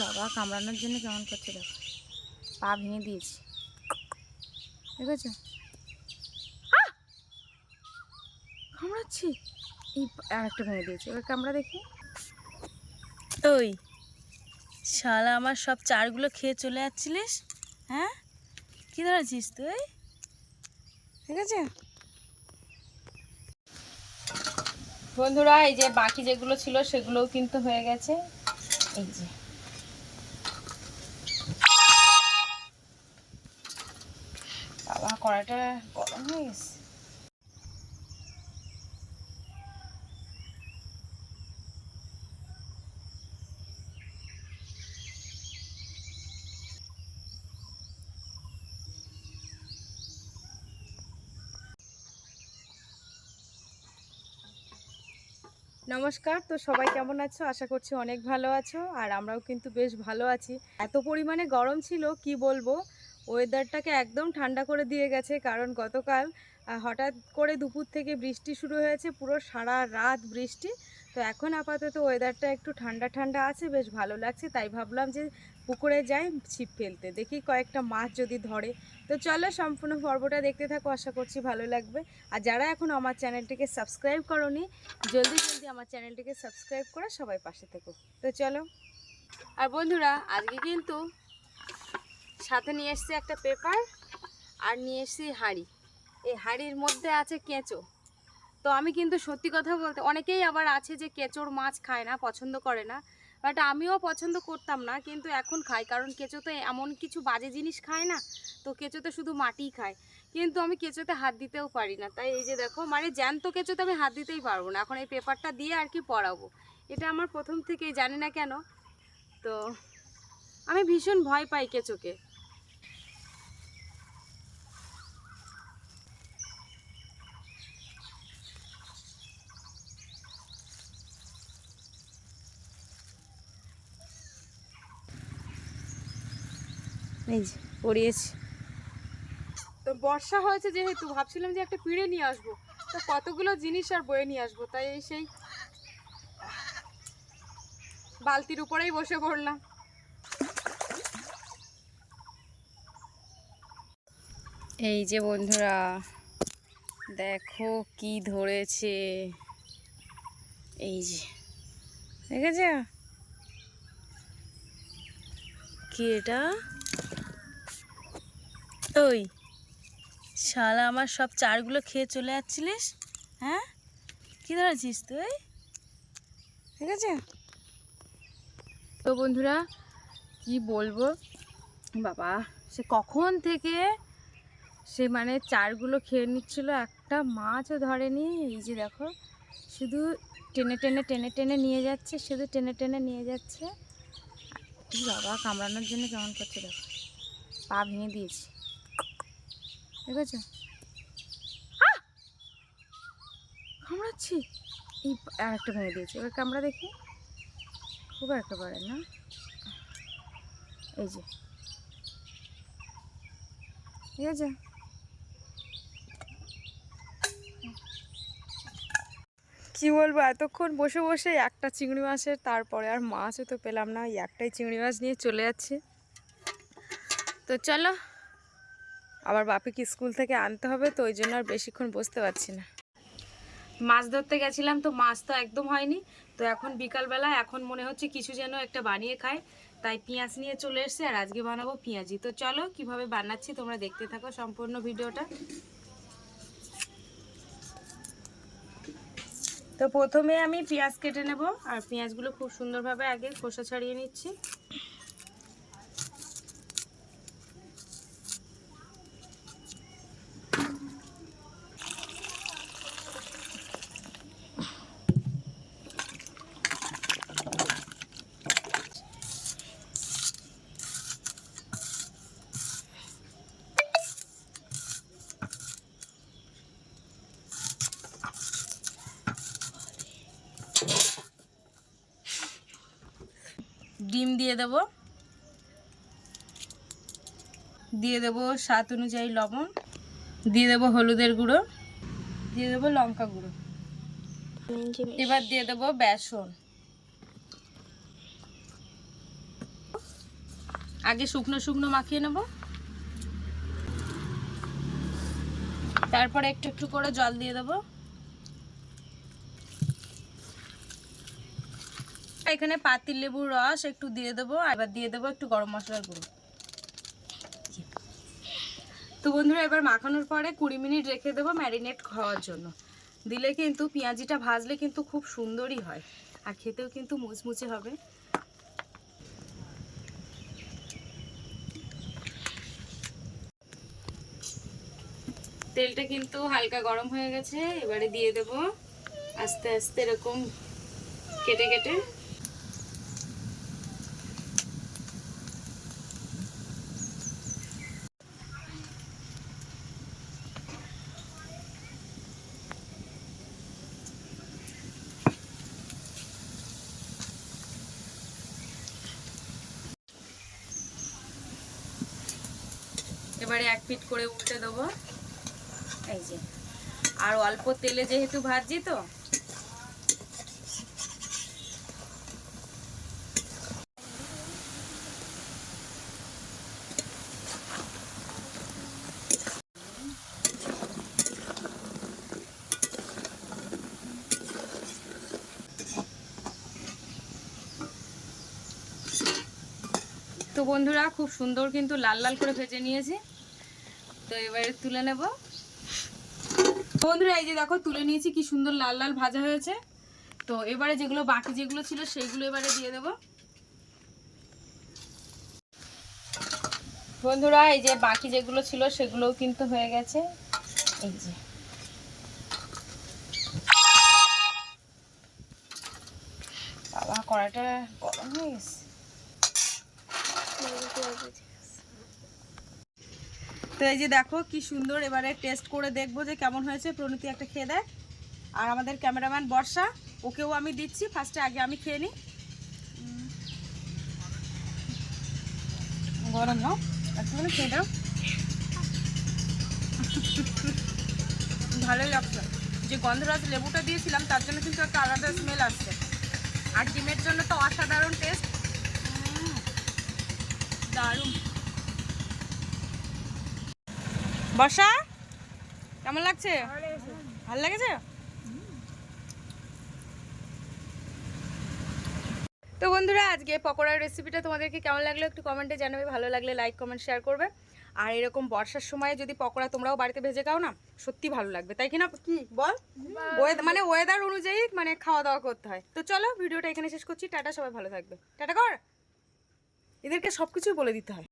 বাবা কামড়ানোর জন্য কেমন করছে দেখো। পা ভেঙে দিয়েছি। দেখেছ? আহ! কামড়াচ্ছি। এই আর একটা ভেঙে দিয়েছি। এবার কামড়া দেখি। ওই শালা আমার সব চারগুলো খেয়ে চলে যাচ্ছিলিস? হ্যাঁ? কি ধরেছিস তুই? ঠিক আছে বন্ধুরা এই যে বাকি যেগুলো ছিল সেগুলোও কিন্তু হয়ে গেছে। এই যে। কড়াইটা গরম হয়ে গেছে। নমস্কার, তো সবাই কেমন আছো? আশা করছি অনেক ভালো আছো, আর আমরাও কিন্তু বেশ ভালো আছি। এত পরিমাণে গরম ছিল, কি বলব? ওয়েদারটাকে একদম ঠান্ডা করে দিয়ে গেছে, কারণ গতকাল হঠাৎ করে দুপুর থেকে বৃষ্টি শুরু হয়েছে, পুরো সারা রাত বৃষ্টি। তো এখন আপাতত ওয়েদারটা একটু ঠান্ডা ঠান্ডা আছে, বেশ ভালো লাগছে, তাই ভাবলাম যে পুকুরে যাই, ছিপ ফেলতে। দেখি কয়েকটা মাছ যদি ধরে। তো চলো সম্পূর্ণ পর্বটা দেখতে থাকো, আশা করছি ভালো লাগবে। আর যারা এখন আমার চ্যানেলটিকে সাবস্ক্রাইব করনি, জলদি জলদি আমার চ্যানেলটিকে সাবস্ক্রাইব করে সবাই পাশে থেকো। তো চলো। আর বন্ধুরা, আজকে কিন্তু সাথে নিয়ে এসছি একটা পেপার আর নিয়ে এসছি হাঁড়ি। এই হাঁড়ির মধ্যে আছে কেঁচো। তো আমি কিন্তু সত্যি কথা বলতে, অনেকেই আবার আছে যে কেঁচোর মাছ খায় না, পছন্দ করে না। বাট আমিও পছন্দ করতাম না, কিন্তু এখন খাই, কারণ কেঁচো তো এমন কিছু বাজে জিনিস খায় না, তো কেঁচোতে শুধু মাটিই খায়। কিন্তু আমি কেঁচোতে হাত দিতেও পারি না। তাই এই যে দেখো মানে জ্যান্ত কেঁচোতে আমি হাত দিতেই পারব না। এখন এই পেপারটা দিয়ে আর কি পড়াবো। এটা আমার প্রথম থেকেই, জানি না কেন। তো আমি ভীষণ ভয় পাই কেঁচোকে। এই যে পড়িয়েছি। তো বর্ষা হয়েছে যেহেতু ভাবছিলাম যে একটা পিড়ে নিয়ে আসব। তো কতগুলো জিনিস আর বয়ে নিয়ে আসব তাই এই সেই বালতির উপরেই বসে পড়লাম। এই যে বন্ধুরা দেখো কি ধরেছে। এই যে দেখেছ? কি এটা? ওই, শালা আমার সব চারগুলো খেয়ে চলে যাচ্ছিলিস? হ্যাঁ? কি ধরেছিস তুই? ঠিক আছে? তো বন্ধুরা, কি বলব? বাবা, সে কখন থেকে সে মানে চারগুলো খেয়ে নিচ্ছিল একটা মাছও ধরেনি। এই যে দেখো, শুধু টেনে টেনে টেনে টেনে নিয়ে যাচ্ছে, শুধু টেনে টেনে নিয়ে যাচ্ছে। বাবা, কামড়ানোর জন্য কেমন করছে দেখো। পা ভেঙে দিয়েছি। দেখেছ! কামড়াচ্ছি। এই আর একটা ভেঙে দিয়েছি। এবার কামড়া দেখি। খুব একেবারে না। এই যে। ঠিক আছে? কি বলব? এতক্ষণ বসে বসে একটা চিংড়ি মাছের তারপরে আর মাছও তো পেলাম না। ওই একটাই চিংড়ি মাছ নিয়ে চলে যাচ্ছে। তো চলো আবার বাপিকে স্কুল থেকে আনতে হবে, তো ওই জন্য আর বেশিক্ষণ বসতে পারছি না। মাছ ধরতে গেছিলাম তো মাছ তো একদম হয়নি, তো এখন বিকালবেলা এখন মনে হচ্ছে কিছু যেন একটা বানিয়ে খায়, তাই পেঁয়াজ নিয়ে চলে এসছে আর আজকে বানাবো পেঁয়াজি। তো চলো কীভাবে বানাচ্ছি তোমরা দেখতে থাকো সম্পূর্ণ ভিডিওটা। তো প্রথমে আমি পেঁয়াজ কেটে নেব, আর পেঁয়াজগুলো খুব সুন্দরভাবে আগে খোসা ছাড়িয়ে নিচ্ছি। দিয়ে দেব। দিয়ে দেব স্বাদ অনুযায়ী লবণ। দিয়ে দেব হলুদের গুঁড়ো। দিয়ে দেব লঙ্কা গুঁড়ো। এবার দিয়ে দেব বেসন। আগে শুকনো শুকনো মাখিয়ে নেব। তারপরে একটু একটু করে জল দিয়ে দেবো। এখানে পাতিল লেবুর রস একটু দিয়ে দেবো এবার দিয়ে দেবো একটু গরম মশলার গুঁড়ো। তো বন্ধুরা, এবার মাখানোর পরে কুড়ি মিনিট রেখে দেবো ম্যারিনেট খাওয়ার জন্য। দিলে কিন্তু পেঁয়াজিটা ভাজলে কিন্তু খুব সুন্দরই হয়, আর খেতেও কিন্তু মুচমুচে হবে। তেলটা কিন্তু হালকা গরম হয়ে গেছে, এবারে দিয়ে দেব আস্তে আস্তে এরকম কেটে কেটে। এবারে এক ফিট করে উল্টে দেবো। এই যে। আর অল্প তেলে যেহেতু ভাজি তো বন্ধুরা, খুব সুন্দর কিন্তু লাল লাল করে ভেজে নিয়েছি। তো এবারে তুলে নেব। বন্ধুরা, এই যে দেখো, তুলে নিয়েছি কি সুন্দর লাল লাল ভাজা হয়েছে। তো এবারে যেগুলো বাকি যেগুলো ছিল সেইগুলো এবারে দিয়ে দেব। বন্ধুরা, এই যে বাকি যেগুলো ছিল, সেগুলোও কিন্তু হয়ে গেছে। এই যে। বাবা কড়াটা গরম হয়ে গেছে। তো এই যে দেখো কি সুন্দর এবারে টেস্ট করে দেখব যে কেমন হয়েছে। প্রণীতি একটা খেয়ে দেয়। আর আমাদের ক্যামেরাম্যান বর্ষা ওকেও আমি দিচ্ছি। ফার্স্টে আগে আমি খেয়ে নিই। গরম একটুখানি খেয়ে দাও ভালোই লাগছে। যে গন্ধরাজ লেবুটা দিয়েছিলাম তার জন্য কিন্তু একটা আলাদা স্মেল আসছে। আর ডিমের জন্য তো অসাধারণ টেস্ট বর্ষা, কেমন লাগছে? তো বন্ধুরা, আজকে পকোড়ার রেসিপিটা তোমাদেরকে কেমন লাগল একটু কমেন্টে জানাবে। ভালো লাগলে লাইক কমেন্ট শেয়ার করবে। আর এরকম বর্ষার সময় যদি পকোড়া তোমরাও বাড়িতে ভেজে খাও না, সত্যি ভালো লাগবে। তাই কি না? কি? বল। মানে ওয়েদার অনুযায়ী মানে খাওয়া দাওয়া করতে হয়। তো চলো, ভিডিওটা এখানে শেষ করছি। টাটা, সবাই ভালো থাকবে। টাটা কর। এদেরকে সব কিছুই বলে দিতে হয়।